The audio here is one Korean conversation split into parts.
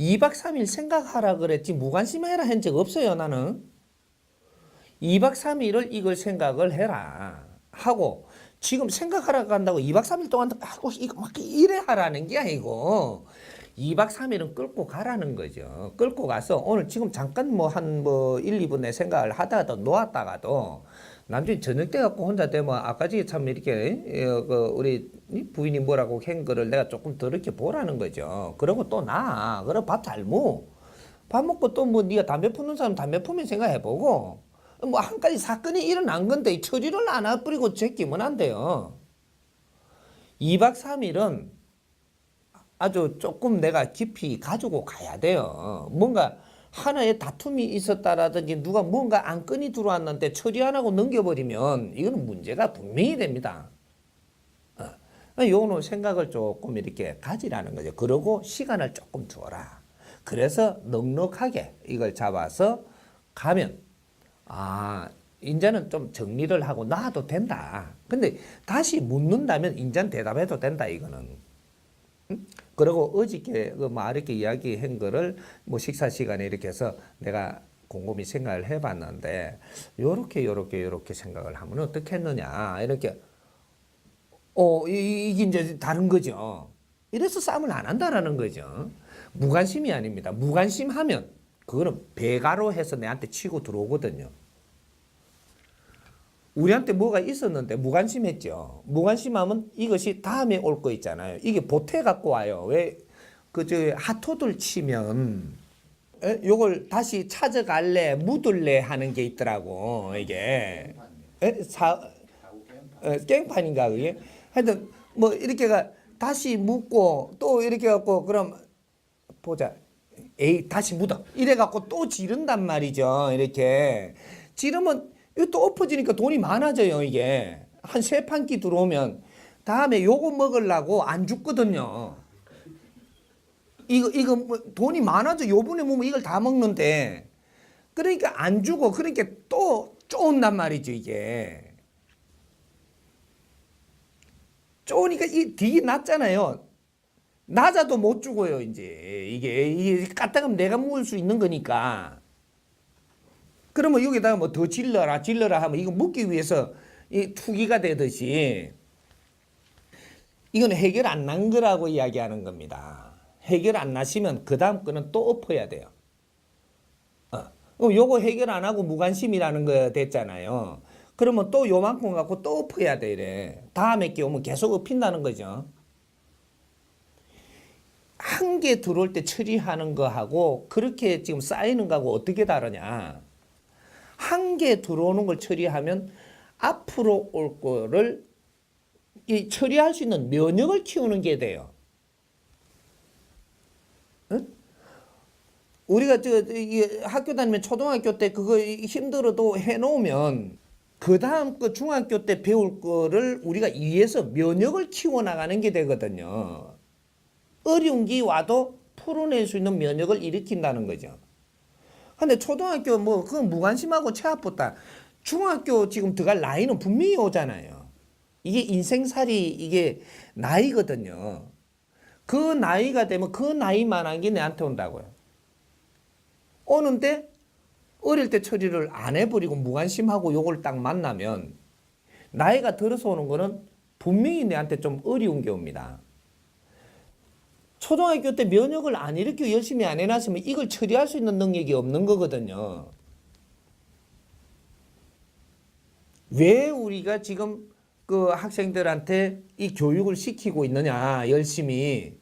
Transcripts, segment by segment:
2박 3일 생각하라 그랬지 무관심해라 한 적 없어요 나는 2박 3일을 이걸 생각을 해라 하고 지금 생각하라 간다고 2박 3일 동안 하고 이거 막 이래 하라는 게 아니고 2박 3일은 끌고 가라는 거죠. 끌고 가서 오늘 지금 잠깐 뭐 한뭐 1, 2분 내 생각을 하다가도 놓았다가도 나중에 저녁 때 갖고 혼자 되면 아까 전에 참 이렇게 어, 그 우리 부인이 뭐라고 한 거를 내가 조금 더 이렇게 보라는 거죠. 그러고 또 나. 그럼 밥 잘 먹어. 밥 먹고 또 뭐 네가 담배 피는 사람 담배 피면 생각해보고 뭐 한 가지 사건이 일어난 건데 이 처리를 안 해버리고 제끼면 안 돼요. 2박 3일은 아주 조금 내가 깊이 가지고 가야 돼요. 뭔가 하나의 다툼이 있었다라든지 누가 뭔가 안건이 들어왔는데 처리 안 하고 넘겨버리면 이거는 문제가 분명히 됩니다. 어. 요거는 생각을 조금 이렇게 가지라는 거죠. 그러고 시간을 조금 두어라. 그래서 넉넉하게 이걸 잡아서 가면 아 인자는 좀 정리를 하고 놔도 된다. 근데 다시 묻는다면 인자는 대답해도 된다 이거는. 음? 그리고 어저께 그뭐 이렇게 이야기한 거를 뭐 식사 시간에 이렇게 해서 내가 곰곰이 생각을 해봤는데 요렇게 요렇게 요렇게 생각을 하면 어떻겠느냐 이렇게 어 이- 이게 이제 다른 거죠. 이래서 싸움을 안 한다라는 거죠. 무관심이 아닙니다. 무관심하면 그거는 배가로 해서 내한테 치고 들어오거든요. 우리한테 뭐가 있었는데 무관심했죠. 무관심하면 이것이 다음에 올 거 있잖아요. 이게 보태 갖고 와요. 왜 그저 하토들 치면 에? 요걸 다시 찾아갈래 묻을래 하는 게 있더라고 이게 에? 사 어, 깽판인가 그게 하여튼 뭐 이렇게가 다시 묻고 또 이렇게 갖고 그럼 보자 에이 다시 묻어 이래 갖고 또 지른단 말이죠 이렇게 지르면 이거 또 엎어지니까 돈이 많아져요 이게. 한 세 판기 들어오면. 다음에 요거 먹으려고 안 죽거든요. 이거 이거 뭐 돈이 많아져. 요번에 보면 이걸 다 먹는데. 그러니까 안 주고 그러니까 또 쪼은단 말이죠 이게. 쪼으니까 이 뒤에 낮잖아요. 낮아도 못 죽어요 이제. 이게 이게 까딱하면 내가 먹을 수 있는 거니까 그러면 여기다가 뭐 더 질러라 질러라 하면 이거 먹기 위해서 이 투기가 되듯이 이건 해결 안 난 거라고 이야기하는 겁니다. 해결 안 나시면 그 다음 거는 또 엎어야 돼요. 어. 요거 해결 안 하고 무관심이라는 거 됐잖아요. 그러면 또 요만큼 갖고 또 엎어야 돼 이래. 다음에 게 오면 계속 엎힌다는 거죠. 한 개 들어올 때 처리하는 거하고 그렇게 지금 쌓이는 거하고 어떻게 다르냐. 한 개 들어오는 걸 처리하면 앞으로 올 거를 이 처리할 수 있는 면역을 키우는 게 돼요. 응? 우리가 저 학교 다니면 초등학교 때 그거 힘들어도 해놓으면 그 다음 거 중학교 때 배울 거를 우리가 위해서 면역을 키워 나가는 게 되거든요. 어려운 게 와도 풀어낼 수 있는 면역을 일으킨다는 거죠. 근데 초등학교 뭐 그건 무관심하고 체압부터 중학교 지금 들어갈 나이는 분명히 오잖아요. 이게 인생살이 이게 나이거든요. 그 나이가 되면 그 나이만한 게 내한테 온다고요. 오는데 어릴 때 처리를 안 해버리고 무관심하고 요걸 딱 만나면 나이가 들어서 오는 거는 분명히 내한테 좀 어려운 게 옵니다. 초등학교 때 면역을 안 일으키고 열심히 안 해놨으면 이걸 처리할 수 있는 능력이 없는 거거든요. 왜 우리가 지금 그 학생들한테 이 교육을 시키고 있느냐, 열심히.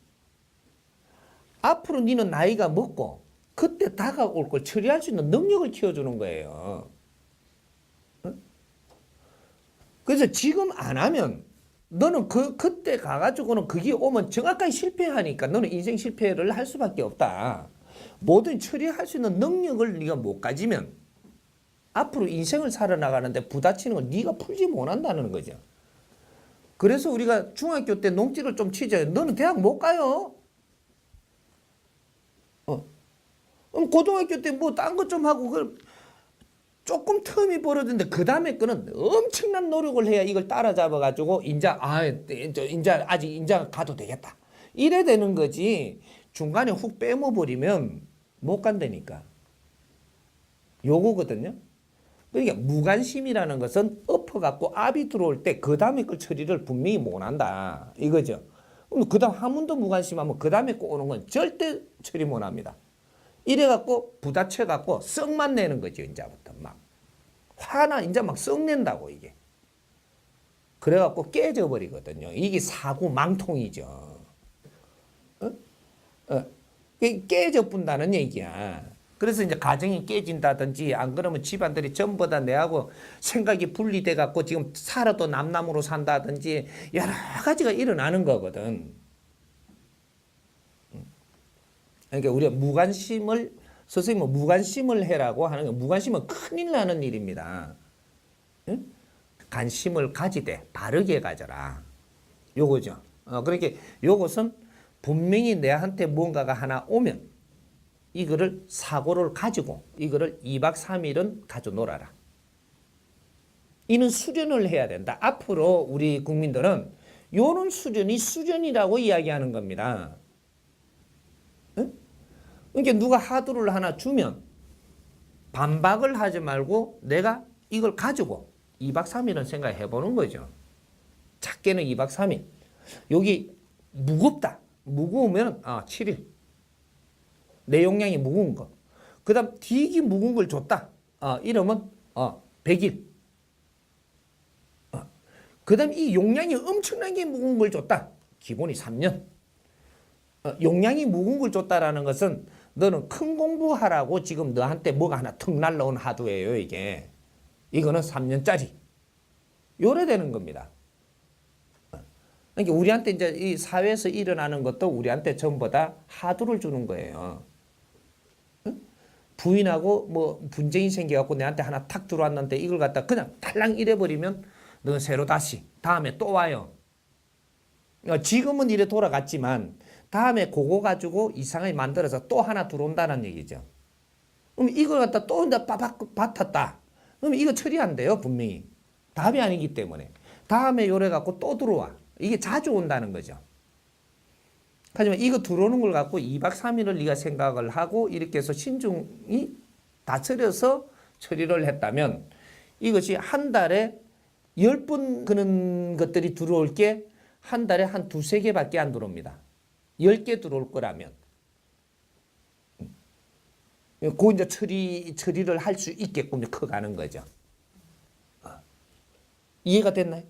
앞으로 니는 나이가 먹고 그때 다가올 걸 처리할 수 있는 능력을 키워주는 거예요. 응? 그래서 지금 안 하면 너는 그 그때 가가지고는 그게 오면 정확하게 실패하니까 너는 인생 실패를 할 수밖에 없다. 뭐든 처리할 수 있는 능력을 네가 못 가지면 앞으로 인생을 살아나가는데 부딪히는 걸 네가 풀지 못한다는 거죠. 그래서 우리가 중학교 때 농지를 좀 치자. 너는 대학 못 가요. 어. 그럼 고등학교 때 뭐 딴 것 좀 하고 그 조금 텀이 벌어졌는데 그 다음에 거는 엄청난 노력을 해야 이걸 따라잡아 가지고 인자 아 인자 아직 인자 가도 되겠다 이래 되는 거지 중간에 훅 빼먹어 버리면 못 간다니까. 요거거든요. 그러니까 무관심이라는 것은 엎어 갖고 압이 들어올 때 그 다음에 걸 처리를 분명히 못 한다. 이거죠. 그럼 그 다음 한번더 무관심하면 그 다음에 꼭 오는 건 절대 처리 못 합니다. 이래갖고 부딪혀갖고 썩만 내는 거죠. 이제부터 막. 화나 이제 막 썩낸다고 이게. 그래갖고 깨져버리거든요. 이게 사고 망통이죠. 어? 어. 이게 깨져 뿐다는 얘기야. 그래서 이제 가정이 깨진다든지 안 그러면 집안들이 전부 다 내하고 생각이 분리돼 갖고 지금 살아도 남남으로 산다든지 여러 가지가 일어나는 거거든. 그러니까 우리가 무관심을 선생님은 무관심을 해라고 하는 거 무관심은 큰일 나는 일입니다. 응? 관심을 가지되 바르게 가져라. 요거죠. 어, 그러니까 요것은 분명히 내한테 뭔가가 하나 오면 이거를 사고를 가지고 이거를 2박 3일은 가져 놀아라. 이는 수련을 해야 된다. 앞으로 우리 국민들은 요런 수련이 수련이라고 이야기하는 겁니다. 응? 그러니까 누가 하두를 하나 주면 반박을 하지 말고 내가 이걸 가지고 2박 3일은 생각해 보는 거죠. 작게는 2박 3일. 여기 무겁다. 무거우면 아, 7일. 내 용량이 무거운 거. 그 다음 되게 무거운 걸 줬다. 아, 이러면 어, 100일. 어. 그다음 이 용량이 엄청나게 무거운 걸 줬다. 기본이 3년. 어, 용량이 무거운 걸 줬다라는 것은 너는 큰 공부하라고 지금 너한테 뭐가 하나 턱 날라온 하두예요, 이게. 이거는 3년짜리. 요래 되는 겁니다. 그러니까 우리한테 이제 이 사회에서 일어나는 것도 우리한테 전부 다 하두를 주는 거예요. 응? 부인하고 뭐 분쟁이 생겨갖고 내한테 하나 탁 들어왔는데 이걸 갖다 그냥 달랑 잃어버리면 너는 새로 다시 다음에 또 와요. 어, 지금은 이래 돌아갔지만 다음에 그거 가지고 이상하게 만들어서 또 하나 들어온다는 얘기죠. 그럼 이걸 갖다 또 이제 빠박 받았다. 그럼 이거 처리 안 돼요, 분명히. 답이 아니기 때문에. 다음에 요래 갖고 또 들어와. 이게 자주 온다는 거죠. 하지만 이거 들어오는 걸 갖고 2박 3일을 네가 생각을 하고 이렇게 해서 신중히 다스려서 처리를 했다면 이것이 한 달에 10번 그런 것들이 들어올 게 한 달에 한 두세 개밖에 안 들어옵니다. 10개 들어올 거라면. 그 이제 처리, 처리를 할 수 있게끔 커가는 거죠. 어. 이해가 됐나요?